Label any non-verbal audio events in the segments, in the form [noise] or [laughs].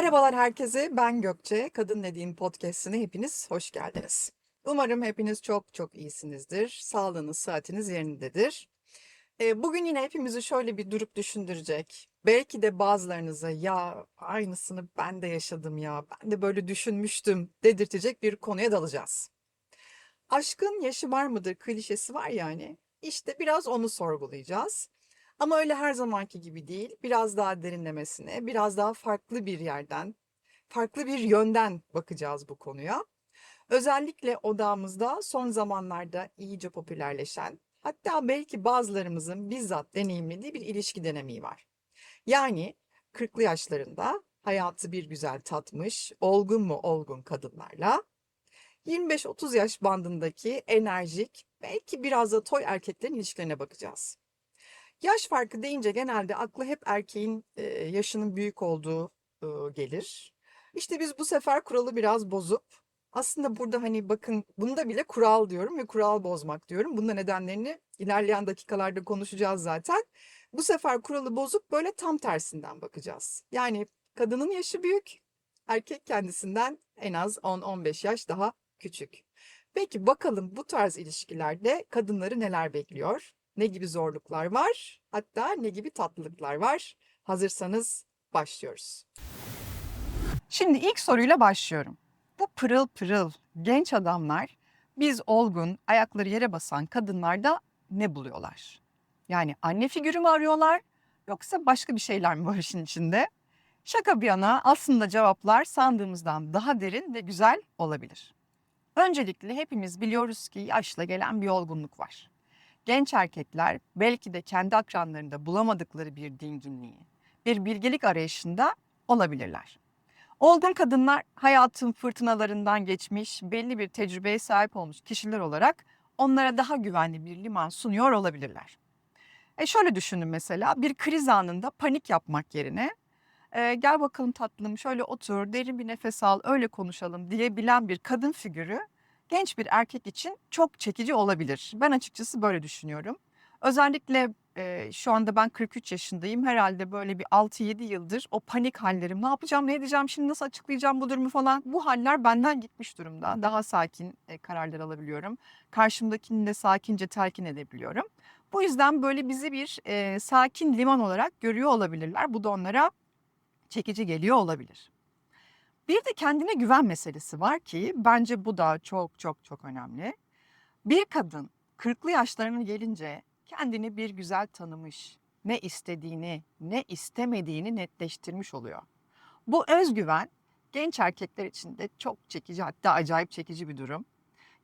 Merhabalar herkese, ben Gökçe. Kadın Dediğin podcast'ine hepiniz hoş geldiniz. Umarım hepiniz çok çok iyisinizdir. Sağlığınız, saatiniz yerindedir. Ee, bugün yine hepimizi şöyle bir durup düşündürecek. Belki de bazılarınıza ya aynısını ben de yaşadım ya, ben de böyle düşünmüştüm dedirtecek bir konuya dalacağız. Aşkın yaşı var mıdır klişesi var yani. İşte biraz onu sorgulayacağız. Ama öyle her zamanki gibi değil. Biraz daha derinlemesine, biraz daha farklı bir yerden, farklı bir yönden bakacağız bu konuya. Özellikle odamızda son zamanlarda iyice popülerleşen, hatta belki bazılarımızın bizzat deneyimlediği bir ilişki dinamiği var. Yani 40'lı yaşlarında hayatı bir güzel tatmış, olgun mu olgun kadınlarla 25-30 yaş bandındaki enerjik, belki biraz da toy erkeklerin ilişkilerine bakacağız. Yaş farkı deyince genelde aklı hep erkeğin e, yaşının büyük olduğu e, gelir. İşte biz bu sefer kuralı biraz bozup aslında burada hani bakın bunda bile kural diyorum ve kural bozmak diyorum. Bunun nedenlerini ilerleyen dakikalarda konuşacağız zaten. Bu sefer kuralı bozup böyle tam tersinden bakacağız. Yani kadının yaşı büyük, erkek kendisinden en az 10-15 yaş daha küçük. Peki bakalım bu tarz ilişkilerde kadınları neler bekliyor? Ne gibi zorluklar var? Hatta ne gibi tatlılıklar var? Hazırsanız başlıyoruz. Şimdi ilk soruyla başlıyorum. Bu pırıl pırıl genç adamlar biz olgun, ayakları yere basan kadınlarda ne buluyorlar? Yani anne figürü mü arıyorlar yoksa başka bir şeyler mi var işin içinde? Şaka bir yana aslında cevaplar sandığımızdan daha derin ve güzel olabilir. Öncelikle hepimiz biliyoruz ki yaşla gelen bir olgunluk var. Genç erkekler belki de kendi akranlarında bulamadıkları bir dinginliği, bir bilgelik arayışında olabilirler. Olgun kadınlar hayatın fırtınalarından geçmiş, belli bir tecrübeye sahip olmuş kişiler olarak onlara daha güvenli bir liman sunuyor olabilirler. E şöyle düşünün mesela bir kriz anında panik yapmak yerine e, gel bakalım tatlım şöyle otur derin bir nefes al öyle konuşalım diyebilen bir kadın figürü genç bir erkek için çok çekici olabilir. Ben açıkçası böyle düşünüyorum. Özellikle e, şu anda ben 43 yaşındayım. Herhalde böyle bir 6-7 yıldır o panik hallerim. Ne yapacağım, ne edeceğim, şimdi nasıl açıklayacağım bu durumu falan. Bu haller benden gitmiş durumda. Daha sakin e, kararlar alabiliyorum. Karşımdakini de sakince telkin edebiliyorum. Bu yüzden böyle bizi bir e, sakin liman olarak görüyor olabilirler. Bu da onlara çekici geliyor olabilir. Bir de kendine güven meselesi var ki bence bu da çok çok çok önemli. Bir kadın 40'lı yaşlarına gelince kendini bir güzel tanımış, ne istediğini, ne istemediğini netleştirmiş oluyor. Bu özgüven genç erkekler için de çok çekici hatta acayip çekici bir durum.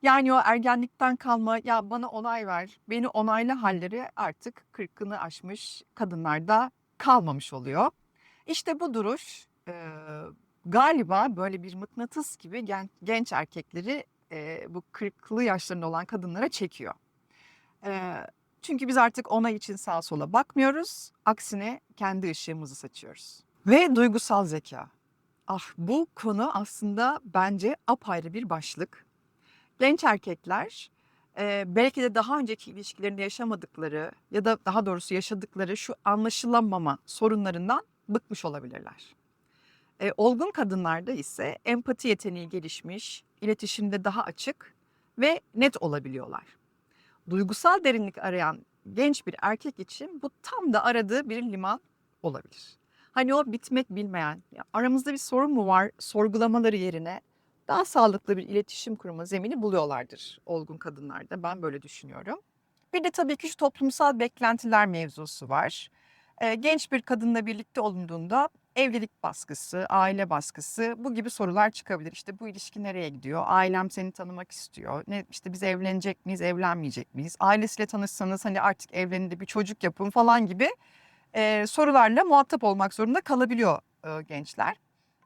Yani o ergenlikten kalma ya bana onay ver, beni onayla halleri artık kırkını aşmış kadınlarda kalmamış oluyor. İşte bu duruş galiba böyle bir mıknatıs gibi gen, genç erkekleri e, bu kırklı yaşlarında olan kadınlara çekiyor. E, çünkü biz artık onay için sağa sola bakmıyoruz. Aksine kendi ışığımızı saçıyoruz. Ve duygusal zeka. Ah bu konu aslında bence apayrı bir başlık. Genç erkekler e, belki de daha önceki ilişkilerinde yaşamadıkları ya da daha doğrusu yaşadıkları şu anlaşılamama sorunlarından bıkmış olabilirler. E, olgun kadınlarda ise empati yeteneği gelişmiş, iletişimde daha açık ve net olabiliyorlar. Duygusal derinlik arayan genç bir erkek için bu tam da aradığı bir liman olabilir. Hani o bitmek bilmeyen, ya aramızda bir sorun mu var sorgulamaları yerine daha sağlıklı bir iletişim kurma zemini buluyorlardır olgun kadınlarda. Ben böyle düşünüyorum. Bir de tabii ki şu toplumsal beklentiler mevzusu var. Genç bir kadınla birlikte olunduğunda evlilik baskısı, aile baskısı bu gibi sorular çıkabilir. İşte bu ilişki nereye gidiyor? Ailem seni tanımak istiyor. Ne işte biz evlenecek miyiz, evlenmeyecek miyiz? Ailesiyle tanışsanız hani artık evlenin de bir çocuk yapın falan gibi e, sorularla muhatap olmak zorunda kalabiliyor e, gençler.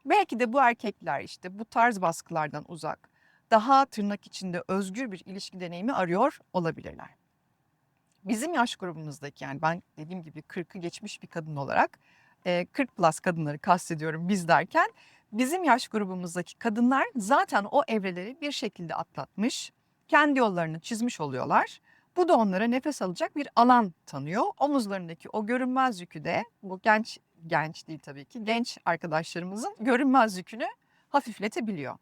Belki de bu erkekler işte bu tarz baskılardan uzak, daha tırnak içinde özgür bir ilişki deneyimi arıyor olabilirler. Bizim yaş grubumuzdaki yani ben dediğim gibi 40'ı geçmiş bir kadın olarak 40 plus kadınları kastediyorum biz derken bizim yaş grubumuzdaki kadınlar zaten o evreleri bir şekilde atlatmış, kendi yollarını çizmiş oluyorlar. Bu da onlara nefes alacak bir alan tanıyor. Omuzlarındaki o görünmez yükü de bu genç genç değil tabii ki, genç arkadaşlarımızın görünmez yükünü hafifletebiliyor.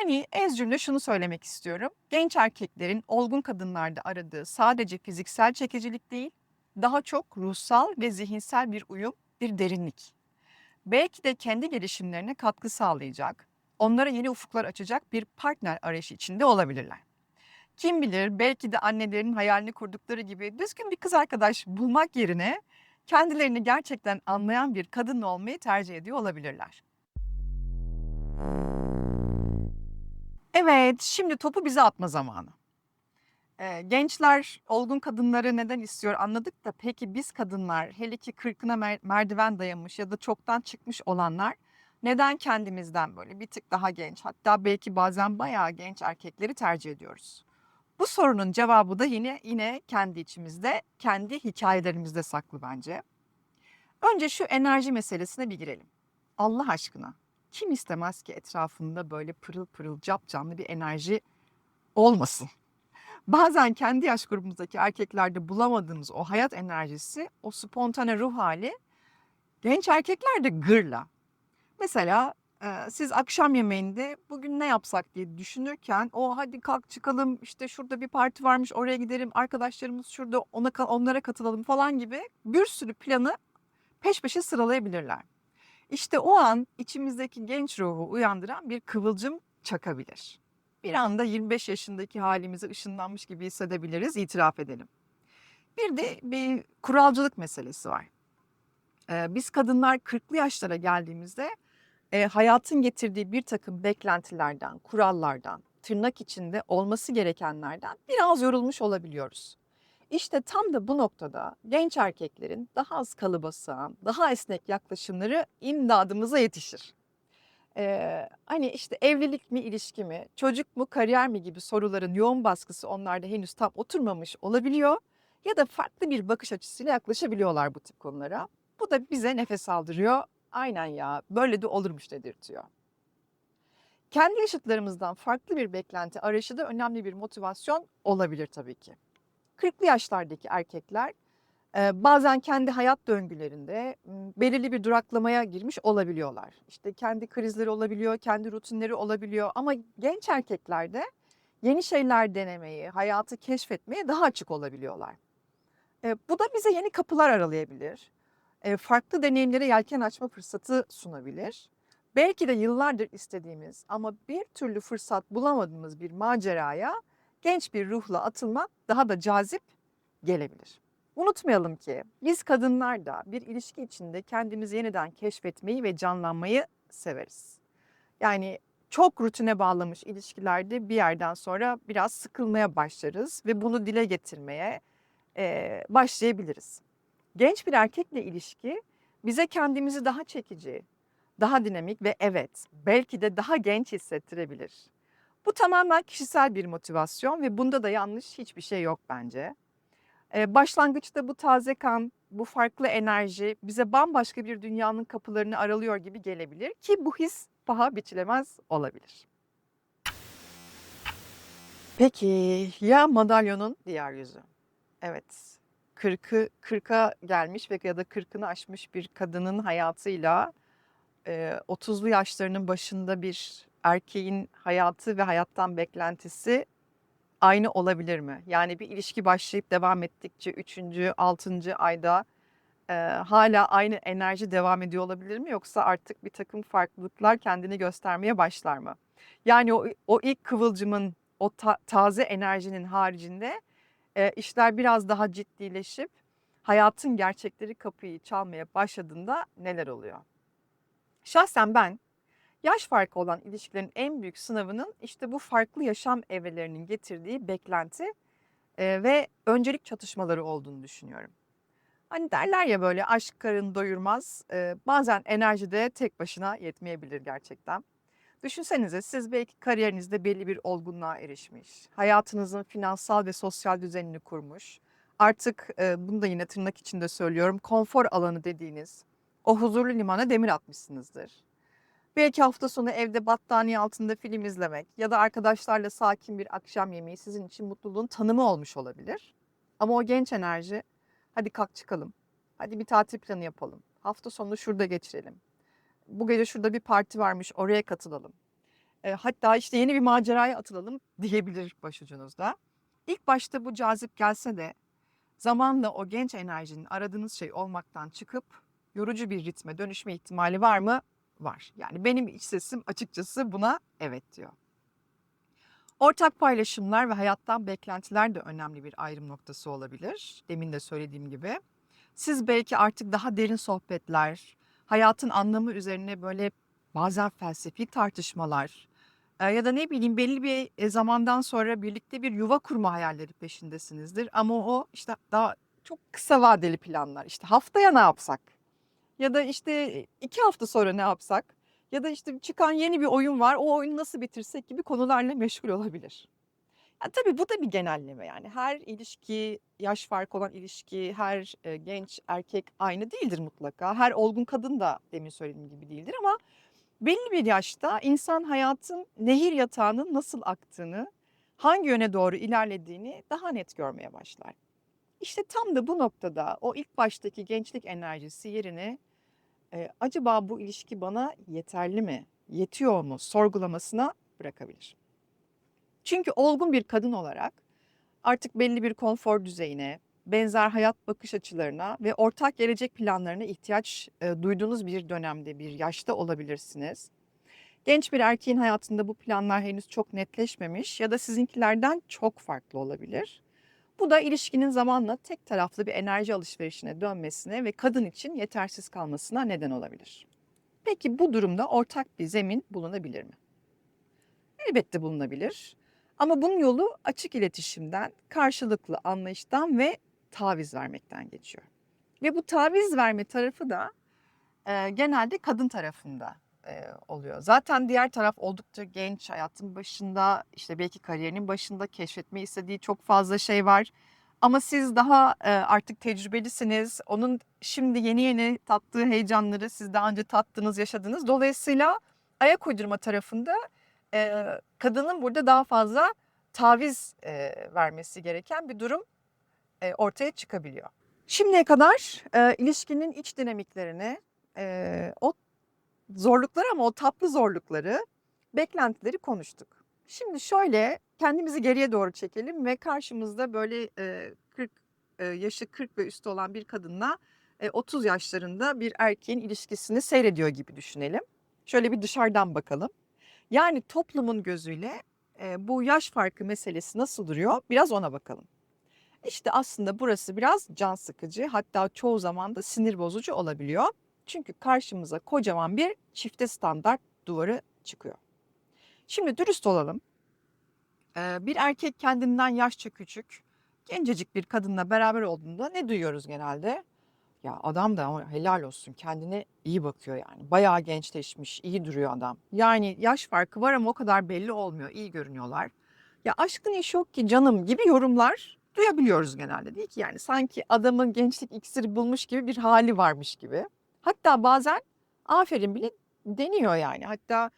Yani ez cümle şunu söylemek istiyorum. Genç erkeklerin olgun kadınlarda aradığı sadece fiziksel çekicilik değil, daha çok ruhsal ve zihinsel bir uyum, bir derinlik. Belki de kendi gelişimlerine katkı sağlayacak, onlara yeni ufuklar açacak bir partner arayışı içinde olabilirler. Kim bilir belki de annelerin hayalini kurdukları gibi düzgün bir kız arkadaş bulmak yerine kendilerini gerçekten anlayan bir kadın olmayı tercih ediyor olabilirler. Evet, şimdi topu bize atma zamanı. Gençler olgun kadınları neden istiyor anladık da peki biz kadınlar hele ki kırkına mer- merdiven dayamış ya da çoktan çıkmış olanlar neden kendimizden böyle bir tık daha genç hatta belki bazen bayağı genç erkekleri tercih ediyoruz? Bu sorunun cevabı da yine yine kendi içimizde, kendi hikayelerimizde saklı bence. Önce şu enerji meselesine bir girelim. Allah aşkına kim istemez ki etrafında böyle pırıl pırıl cap canlı bir enerji olmasın? Bazen kendi yaş grubumuzdaki erkeklerde bulamadığımız o hayat enerjisi, o spontane ruh hali genç erkeklerde gırla. Mesela e, siz akşam yemeğinde bugün ne yapsak diye düşünürken o hadi kalk çıkalım işte şurada bir parti varmış oraya gidelim arkadaşlarımız şurada ona onlara katılalım falan gibi bir sürü planı peş peşe sıralayabilirler. İşte o an içimizdeki genç ruhu uyandıran bir kıvılcım çakabilir. Bir anda 25 yaşındaki halimize ışınlanmış gibi hissedebiliriz, itiraf edelim. Bir de bir kuralcılık meselesi var. Biz kadınlar 40'lı yaşlara geldiğimizde hayatın getirdiği bir takım beklentilerden, kurallardan, tırnak içinde olması gerekenlerden biraz yorulmuş olabiliyoruz. İşte tam da bu noktada genç erkeklerin daha az kalıba sığan, daha esnek yaklaşımları imdadımıza yetişir. Ee, hani işte evlilik mi, ilişki mi, çocuk mu, kariyer mi gibi soruların yoğun baskısı onlarda henüz tam oturmamış olabiliyor ya da farklı bir bakış açısıyla yaklaşabiliyorlar bu tip konulara. Bu da bize nefes aldırıyor. Aynen ya, böyle de olurmuş dedirtiyor. Kendi yaşıtlarımızdan farklı bir beklenti arayışı da önemli bir motivasyon olabilir tabii ki. 40'lı yaşlardaki erkekler bazen kendi hayat döngülerinde belirli bir duraklamaya girmiş olabiliyorlar. İşte kendi krizleri olabiliyor, kendi rutinleri olabiliyor ama genç erkeklerde yeni şeyler denemeyi, hayatı keşfetmeye daha açık olabiliyorlar. Bu da bize yeni kapılar aralayabilir. Farklı deneyimlere yelken açma fırsatı sunabilir. Belki de yıllardır istediğimiz ama bir türlü fırsat bulamadığımız bir maceraya genç bir ruhla atılmak daha da cazip gelebilir. Unutmayalım ki biz kadınlar da bir ilişki içinde kendimizi yeniden keşfetmeyi ve canlanmayı severiz. Yani çok rutine bağlamış ilişkilerde bir yerden sonra biraz sıkılmaya başlarız ve bunu dile getirmeye e, başlayabiliriz. Genç bir erkekle ilişki bize kendimizi daha çekici, daha dinamik ve evet belki de daha genç hissettirebilir. Bu tamamen kişisel bir motivasyon ve bunda da yanlış hiçbir şey yok bence. Başlangıçta bu taze kan, bu farklı enerji bize bambaşka bir dünyanın kapılarını aralıyor gibi gelebilir ki bu his paha biçilemez olabilir. Peki ya madalyonun diğer yüzü? Evet, 40'ı 40'a gelmiş ve ya da 40'ını aşmış bir kadının hayatıyla e, 30'lu yaşlarının başında bir erkeğin hayatı ve hayattan beklentisi aynı olabilir mi? Yani bir ilişki başlayıp devam ettikçe 3. 6. ayda e, hala aynı enerji devam ediyor olabilir mi? Yoksa artık bir takım farklılıklar kendini göstermeye başlar mı? Yani o, o ilk kıvılcımın, o ta- taze enerjinin haricinde e, işler biraz daha ciddileşip hayatın gerçekleri kapıyı çalmaya başladığında neler oluyor? Şahsen ben yaş farkı olan ilişkilerin en büyük sınavının işte bu farklı yaşam evrelerinin getirdiği beklenti ve öncelik çatışmaları olduğunu düşünüyorum. Hani derler ya böyle aşk karın doyurmaz. bazen enerji de tek başına yetmeyebilir gerçekten. Düşünsenize siz belki kariyerinizde belli bir olgunluğa erişmiş, hayatınızın finansal ve sosyal düzenini kurmuş. Artık bunu da yine tırnak içinde söylüyorum, konfor alanı dediğiniz o huzurlu limana demir atmışsınızdır. Belki hafta sonu evde battaniye altında film izlemek ya da arkadaşlarla sakin bir akşam yemeği sizin için mutluluğun tanımı olmuş olabilir. Ama o genç enerji, hadi kalk çıkalım, hadi bir tatil planı yapalım, Hafta sonunu şurada geçirelim. Bu gece şurada bir parti varmış, oraya katılalım. E, hatta işte yeni bir maceraya atılalım diyebilir başucunuzda. İlk başta bu cazip gelse de zamanla o genç enerjinin aradığınız şey olmaktan çıkıp yorucu bir ritme dönüşme ihtimali var mı? Var. Yani benim iç sesim açıkçası buna evet diyor. Ortak paylaşımlar ve hayattan beklentiler de önemli bir ayrım noktası olabilir. Demin de söylediğim gibi. Siz belki artık daha derin sohbetler, hayatın anlamı üzerine böyle bazen felsefi tartışmalar e, ya da ne bileyim belli bir e, zamandan sonra birlikte bir yuva kurma hayalleri peşindesinizdir. Ama o işte daha çok kısa vadeli planlar. İşte haftaya ne yapsak? Ya da işte iki hafta sonra ne yapsak? Ya da işte çıkan yeni bir oyun var. O oyunu nasıl bitirsek gibi konularla meşgul olabilir. Ya tabii bu da bir genelleme yani. Her ilişki, yaş farkı olan ilişki, her e, genç erkek aynı değildir mutlaka. Her olgun kadın da demin söylediğim gibi değildir ama belli bir yaşta insan hayatın nehir yatağının nasıl aktığını, hangi yöne doğru ilerlediğini daha net görmeye başlar. İşte tam da bu noktada o ilk baştaki gençlik enerjisi yerine e, acaba bu ilişki bana yeterli mi, yetiyor mu sorgulamasına bırakabilir. Çünkü olgun bir kadın olarak artık belli bir konfor düzeyine, benzer hayat bakış açılarına ve ortak gelecek planlarına ihtiyaç e, duyduğunuz bir dönemde, bir yaşta olabilirsiniz. Genç bir erkeğin hayatında bu planlar henüz çok netleşmemiş ya da sizinkilerden çok farklı olabilir. Bu da ilişkinin zamanla tek taraflı bir enerji alışverişine dönmesine ve kadın için yetersiz kalmasına neden olabilir. Peki bu durumda ortak bir zemin bulunabilir mi? Elbette bulunabilir. Ama bunun yolu açık iletişimden, karşılıklı anlayıştan ve taviz vermekten geçiyor. Ve bu taviz verme tarafı da e, genelde kadın tarafında e, oluyor. Zaten diğer taraf oldukça genç, hayatın başında, işte belki kariyerinin başında keşfetmeyi istediği çok fazla şey var. Ama siz daha e, artık tecrübelisiniz. Onun şimdi yeni yeni tattığı heyecanları siz daha önce tattınız, yaşadınız. Dolayısıyla ayak uydurma tarafında e, kadının burada daha fazla taviz e, vermesi gereken bir durum e, ortaya çıkabiliyor. Şimdiye kadar e, ilişkinin iç dinamiklerini, e, o zorlukları ama o tatlı zorlukları, beklentileri konuştuk. Şimdi şöyle kendimizi geriye doğru çekelim ve karşımızda böyle e, 40 e, yaşı 40 ve üstü olan bir kadınla e, 30 yaşlarında bir erkeğin ilişkisini seyrediyor gibi düşünelim. Şöyle bir dışarıdan bakalım. Yani toplumun gözüyle e, bu yaş farkı meselesi nasıl duruyor? Biraz ona bakalım. İşte aslında burası biraz can sıkıcı hatta çoğu zaman da sinir bozucu olabiliyor. Çünkü karşımıza kocaman bir çifte standart duvarı çıkıyor. Şimdi dürüst olalım. Ee, bir erkek kendinden yaşça küçük, gencecik bir kadınla beraber olduğunda ne duyuyoruz genelde? Ya adam da helal olsun kendine iyi bakıyor yani. Bayağı gençleşmiş, iyi duruyor adam. Yani yaş farkı var ama o kadar belli olmuyor, iyi görünüyorlar. Ya aşkın iş yok ki canım gibi yorumlar duyabiliyoruz genelde değil ki yani sanki adamın gençlik iksiri bulmuş gibi bir hali varmış gibi. Hatta bazen aferin bile deniyor yani. Hatta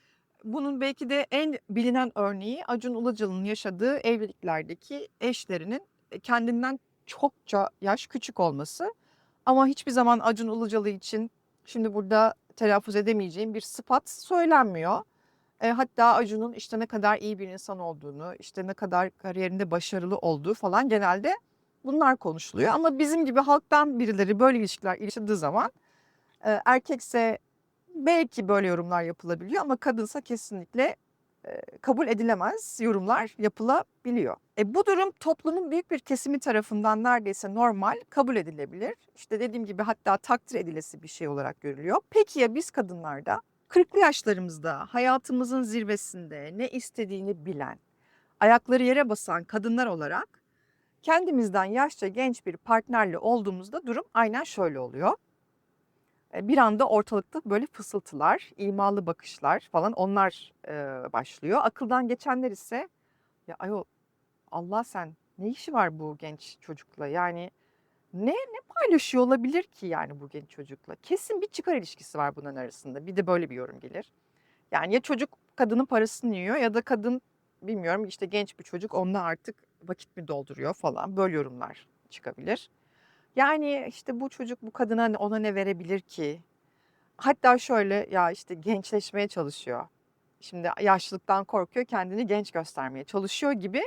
bunun belki de en bilinen örneği Acun Ilıcalı'nın yaşadığı evliliklerdeki eşlerinin kendinden çokça yaş küçük olması. Ama hiçbir zaman Acun Ilıcalı için şimdi burada telaffuz edemeyeceğim bir sıfat söylenmiyor. E, hatta Acun'un işte ne kadar iyi bir insan olduğunu, işte ne kadar kariyerinde başarılı olduğu falan genelde bunlar konuşuluyor. Ama bizim gibi halktan birileri böyle ilişkiler ilişkilendiği zaman erkekse belki böyle yorumlar yapılabiliyor ama kadınsa kesinlikle kabul edilemez yorumlar yapılabiliyor. E, bu durum toplumun büyük bir kesimi tarafından neredeyse normal kabul edilebilir. İşte dediğim gibi hatta takdir edilesi bir şey olarak görülüyor. Peki ya biz kadınlarda 40'lı yaşlarımızda hayatımızın zirvesinde ne istediğini bilen, ayakları yere basan kadınlar olarak kendimizden yaşça genç bir partnerle olduğumuzda durum aynen şöyle oluyor. Bir anda ortalıkta böyle fısıltılar, imalı bakışlar falan onlar e, başlıyor. Akıldan geçenler ise ya ayol Allah sen ne işi var bu genç çocukla yani ne ne paylaşıyor olabilir ki yani bu genç çocukla? Kesin bir çıkar ilişkisi var bunların arasında. Bir de böyle bir yorum gelir. Yani ya çocuk kadının parasını yiyor ya da kadın bilmiyorum işte genç bir çocuk onunla artık vakit mi dolduruyor falan böyle yorumlar çıkabilir. Yani işte bu çocuk bu kadına ona ne verebilir ki? Hatta şöyle ya işte gençleşmeye çalışıyor. Şimdi yaşlılıktan korkuyor, kendini genç göstermeye çalışıyor gibi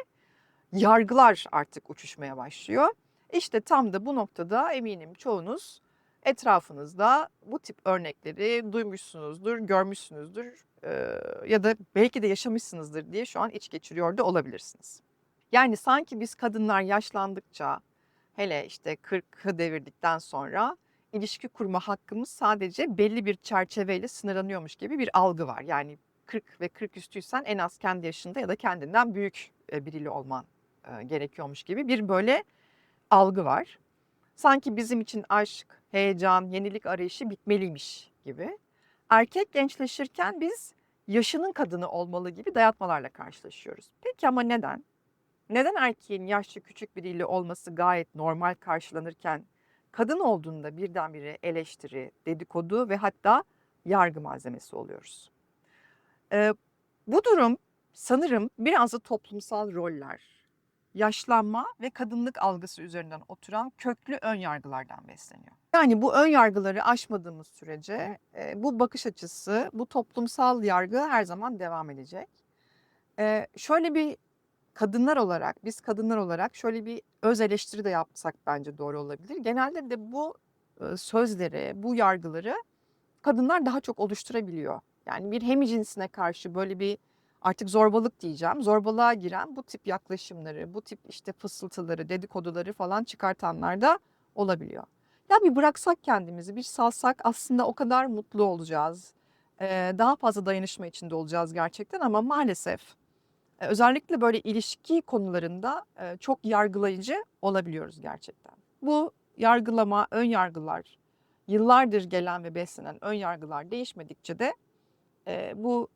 yargılar artık uçuşmaya başlıyor. İşte tam da bu noktada eminim çoğunuz etrafınızda bu tip örnekleri duymuşsunuzdur, görmüşsünüzdür ya da belki de yaşamışsınızdır diye şu an iç geçiriyor da olabilirsiniz. Yani sanki biz kadınlar yaşlandıkça hele işte 40'ı devirdikten sonra ilişki kurma hakkımız sadece belli bir çerçeveyle sınırlanıyormuş gibi bir algı var. Yani 40 ve 40 üstüysen en az kendi yaşında ya da kendinden büyük e, biriyle olman e, gerekiyormuş gibi bir böyle algı var. Sanki bizim için aşk, heyecan, yenilik arayışı bitmeliymiş gibi. Erkek gençleşirken biz yaşının kadını olmalı gibi dayatmalarla karşılaşıyoruz. Peki ama neden? Neden erkeğin yaşlı küçük biriyle olması gayet normal karşılanırken kadın olduğunda birdenbire eleştiri, dedikodu ve hatta yargı malzemesi oluyoruz? Ee, bu durum sanırım biraz da toplumsal roller, yaşlanma ve kadınlık algısı üzerinden oturan köklü ön yargılardan besleniyor. Yani bu ön yargıları aşmadığımız sürece e, bu bakış açısı, bu toplumsal yargı her zaman devam edecek. Ee, şöyle bir kadınlar olarak, biz kadınlar olarak şöyle bir öz eleştiri de yapsak bence doğru olabilir. Genelde de bu sözleri, bu yargıları kadınlar daha çok oluşturabiliyor. Yani bir hemicinsine karşı böyle bir artık zorbalık diyeceğim. Zorbalığa giren bu tip yaklaşımları, bu tip işte fısıltıları, dedikoduları falan çıkartanlar da olabiliyor. Ya bir bıraksak kendimizi, bir salsak aslında o kadar mutlu olacağız. Daha fazla dayanışma içinde olacağız gerçekten ama maalesef özellikle böyle ilişki konularında e, çok yargılayıcı olabiliyoruz gerçekten. Bu yargılama, ön yargılar, yıllardır gelen ve beslenen ön yargılar değişmedikçe de e, bu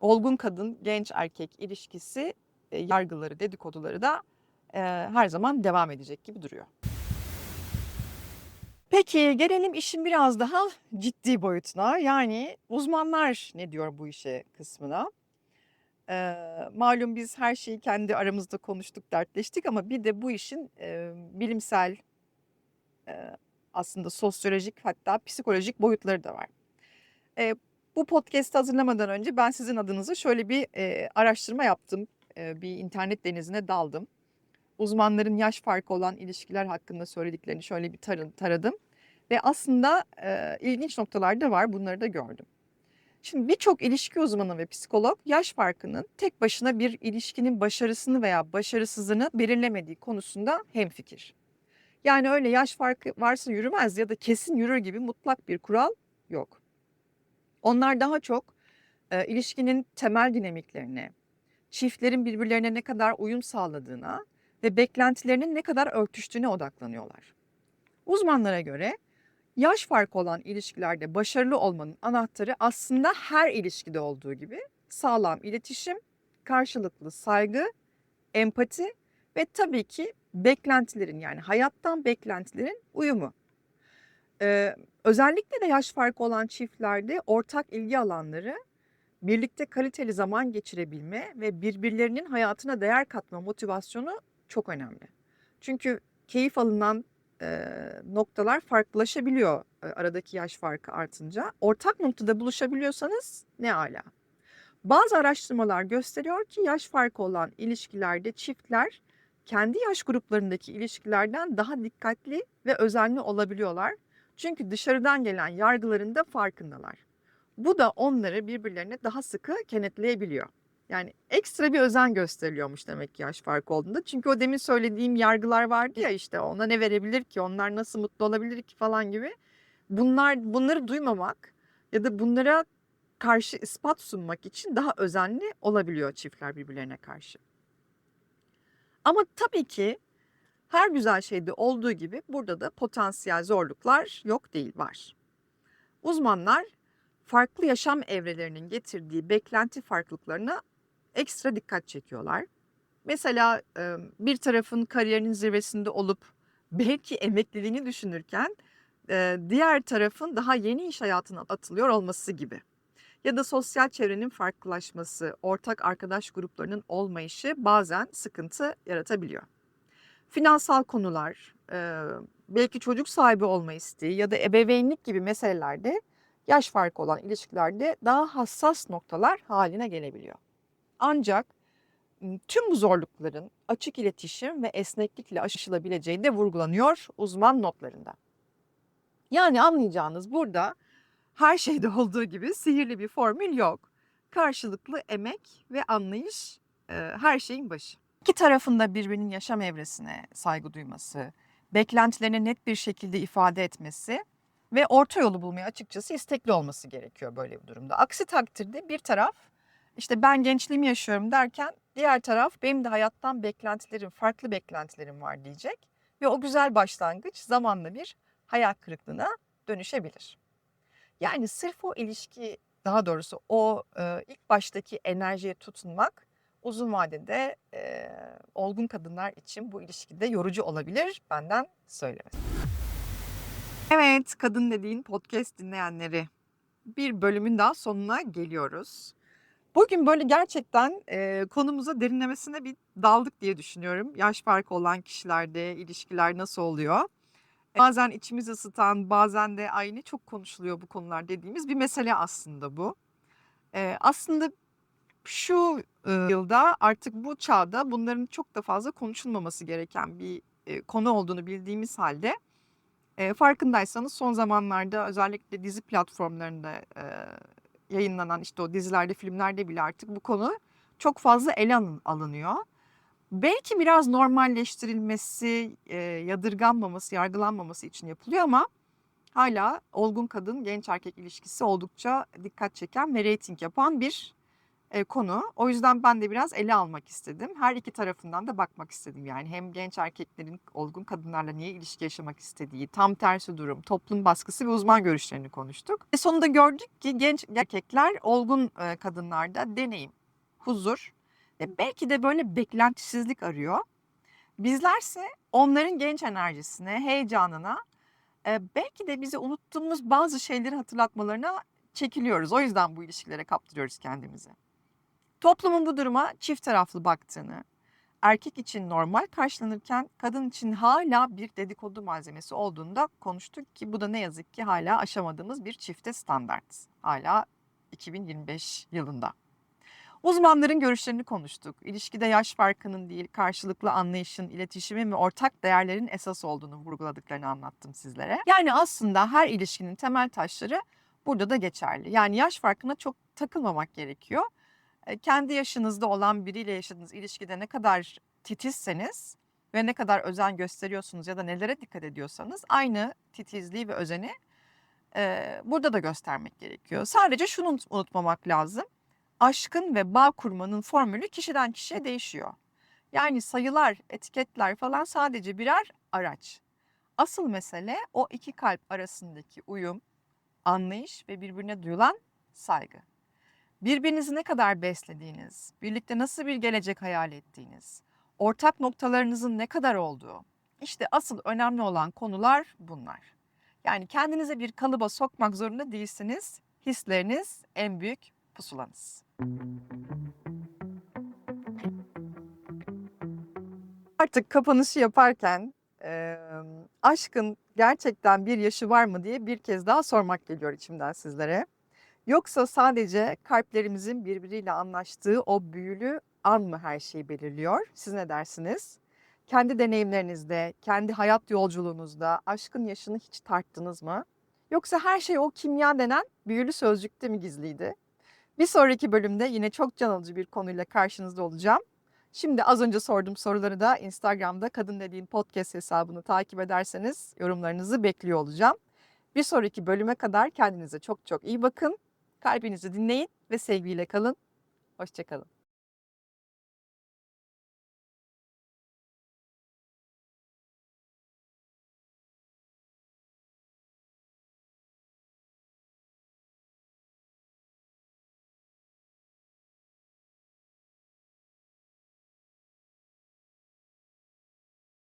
olgun kadın genç erkek ilişkisi e, yargıları, dedikoduları da e, her zaman devam edecek gibi duruyor. Peki gelelim işin biraz daha ciddi boyutuna. Yani uzmanlar ne diyor bu işe kısmına? Eee, malum biz her şeyi kendi aramızda konuştuk, dertleştik ama bir de bu işin eee, bilimsel, eee, aslında sosyolojik hatta psikolojik boyutları da var. Eee, bu podcast'ı hazırlamadan önce ben sizin adınıza şöyle bir eee, araştırma yaptım. Eee, bir internet denizine daldım. Uzmanların yaş farkı olan ilişkiler hakkında söylediklerini şöyle bir tarın- taradım. Ve aslında eee, ilginç noktalar da var, bunları da gördüm. Şimdi birçok ilişki uzmanı ve psikolog yaş farkının tek başına bir ilişkinin başarısını veya başarısızlığını belirlemediği konusunda hemfikir. Yani öyle yaş farkı varsa yürümez ya da kesin yürür gibi mutlak bir kural yok. Onlar daha çok e, ilişkinin temel dinamiklerine, çiftlerin birbirlerine ne kadar uyum sağladığına ve beklentilerinin ne kadar örtüştüğüne odaklanıyorlar. Uzmanlara göre Yaş farkı olan ilişkilerde başarılı olmanın anahtarı aslında her ilişkide olduğu gibi sağlam iletişim, karşılıklı saygı, empati ve tabii ki beklentilerin yani hayattan beklentilerin uyumu. Ee, özellikle de yaş farkı olan çiftlerde ortak ilgi alanları, birlikte kaliteli zaman geçirebilme ve birbirlerinin hayatına değer katma motivasyonu çok önemli. Çünkü keyif alınan e, noktalar farklılaşabiliyor e, aradaki yaş farkı artınca. Ortak noktada buluşabiliyorsanız ne ala. Bazı araştırmalar gösteriyor ki yaş farkı olan ilişkilerde çiftler kendi yaş gruplarındaki ilişkilerden daha dikkatli ve özenli olabiliyorlar. Çünkü dışarıdan gelen yargıların da farkındalar. Bu da onları birbirlerine daha sıkı kenetleyebiliyor. Yani ekstra bir özen gösteriliyormuş demek ki yaş farkı olduğunda. Çünkü o demin söylediğim yargılar vardı ya işte ona ne verebilir ki, onlar nasıl mutlu olabilir ki falan gibi. Bunlar bunları duymamak ya da bunlara karşı ispat sunmak için daha özenli olabiliyor çiftler birbirlerine karşı. Ama tabii ki her güzel şeyde olduğu gibi burada da potansiyel zorluklar yok değil var. Uzmanlar farklı yaşam evrelerinin getirdiği beklenti farklılıklarına ekstra dikkat çekiyorlar. Mesela bir tarafın kariyerinin zirvesinde olup [laughs] belki emekliliğini düşünürken diğer tarafın daha yeni iş hayatına atılıyor olması gibi. Ya da sosyal çevrenin farklılaşması, ortak arkadaş gruplarının olmayışı bazen sıkıntı yaratabiliyor. Finansal konular, belki çocuk sahibi olma isteği ya da ebeveynlik gibi meselelerde yaş farkı olan ilişkilerde daha hassas noktalar haline gelebiliyor. Ancak tüm bu zorlukların açık iletişim ve esneklikle aşılabileceği de vurgulanıyor uzman notlarında. Yani anlayacağınız burada her şeyde [laughs] olduğu gibi sihirli bir formül yok. Karşılıklı emek ve anlayış e, her şeyin başı. İki tarafında birbirinin yaşam evresine saygı duyması, beklentilerini net bir şekilde ifade etmesi ve orta yolu bulmaya açıkçası istekli olması gerekiyor böyle bir durumda. Aksi takdirde bir taraf işte ben gençliğimi yaşıyorum derken diğer taraf benim de hayattan beklentilerim, farklı beklentilerim var diyecek ve o güzel başlangıç zamanla bir hayal kırıklığına dönüşebilir. Yani sırf o ilişki daha doğrusu o e, ilk baştaki enerjiye tutunmak uzun vadede e, olgun kadınlar için bu ilişkide yorucu olabilir benden söylemesi. Evet kadın dediğin podcast dinleyenleri bir bölümün daha sonuna geliyoruz. Bugün böyle gerçekten e, konumuza derinlemesine bir daldık diye düşünüyorum. Yaş farkı olan kişilerde ilişkiler nasıl oluyor? Bazen içimizi ısıtan, bazen de aynı çok konuşuluyor bu konular dediğimiz bir mesele aslında bu. Ee, aslında şu e, yılda artık bu çağda bunların çok da fazla konuşulmaması gereken bir e, konu olduğunu bildiğimiz halde e, farkındaysanız son zamanlarda özellikle dizi platformlarında e, yayınlanan işte o dizilerde, filmlerde bile artık bu konu çok fazla ele alın- alınıyor. Belki biraz normalleştirilmesi, e, yadırganmaması, yargılanmaması için yapılıyor ama hala olgun kadın genç erkek ilişkisi oldukça dikkat çeken ve reyting yapan bir e, konu. O yüzden ben de biraz ele almak istedim. Her iki tarafından da bakmak istedim yani. Hem genç erkeklerin olgun kadınlarla niye ilişki yaşamak istediği, tam tersi durum, toplum baskısı ve uzman görüşlerini konuştuk. Ve sonunda gördük ki genç erkekler olgun e, kadınlarda deneyim, huzur ve belki de böyle beklentisizlik arıyor. Bizlerse onların genç enerjisine, heyecanına, e, belki de bizi unuttuğumuz bazı şeyleri hatırlatmalarına çekiliyoruz. O yüzden bu ilişkilere kaptırıyoruz kendimizi. Toplumun bu duruma çift taraflı baktığını, erkek için normal karşılanırken kadın için hala bir dedikodu malzemesi olduğunu da konuştuk ki bu da ne yazık ki hala aşamadığımız bir çifte standart. Hala 2025 yılında. Uzmanların görüşlerini konuştuk. İlişkide yaş farkının değil, karşılıklı anlayışın, iletişimin ve ortak değerlerin esas olduğunu vurguladıklarını anlattım sizlere. Yani aslında her ilişkinin temel taşları burada da geçerli. Yani yaş farkına çok takılmamak gerekiyor. Kendi yaşınızda olan biriyle yaşadığınız ilişkide ne kadar titizseniz ve ne kadar özen gösteriyorsunuz ya da nelere dikkat ediyorsanız aynı titizliği ve özeni e, burada da göstermek gerekiyor. Sadece şunu unut- unutmamak lazım aşkın ve bağ kurmanın formülü kişiden kişiye değişiyor. Yani sayılar, etiketler falan sadece birer araç. Asıl mesele o iki kalp arasındaki uyum, anlayış ve birbirine duyulan saygı. Birbirinizi ne kadar beslediğiniz, birlikte nasıl bir gelecek hayal ettiğiniz, ortak noktalarınızın ne kadar olduğu. İşte asıl önemli olan konular bunlar. Yani kendinize bir kalıba sokmak zorunda değilsiniz. Hisleriniz en büyük pusulanız. Artık kapanışı yaparken eee, aşkın gerçekten bir yaşı var mı diye bir kez daha sormak geliyor içimden sizlere. Yoksa sadece kalplerimizin birbiriyle anlaştığı o büyülü an mı her şeyi belirliyor? Siz ne dersiniz? Kendi deneyimlerinizde, kendi hayat yolculuğunuzda aşkın yaşını hiç tarttınız mı? Yoksa her şey o kimya denen büyülü sözcükte mi gizliydi? Bir sonraki bölümde yine çok can alıcı bir konuyla karşınızda olacağım. Şimdi az önce sorduğum soruları da Instagram'da Kadın Dediğin Podcast hesabını takip ederseniz yorumlarınızı bekliyor olacağım. Bir sonraki bölüme kadar kendinize çok çok iyi bakın. Kalbinizi dinleyin ve sevgiyle kalın. Hoşçakalın.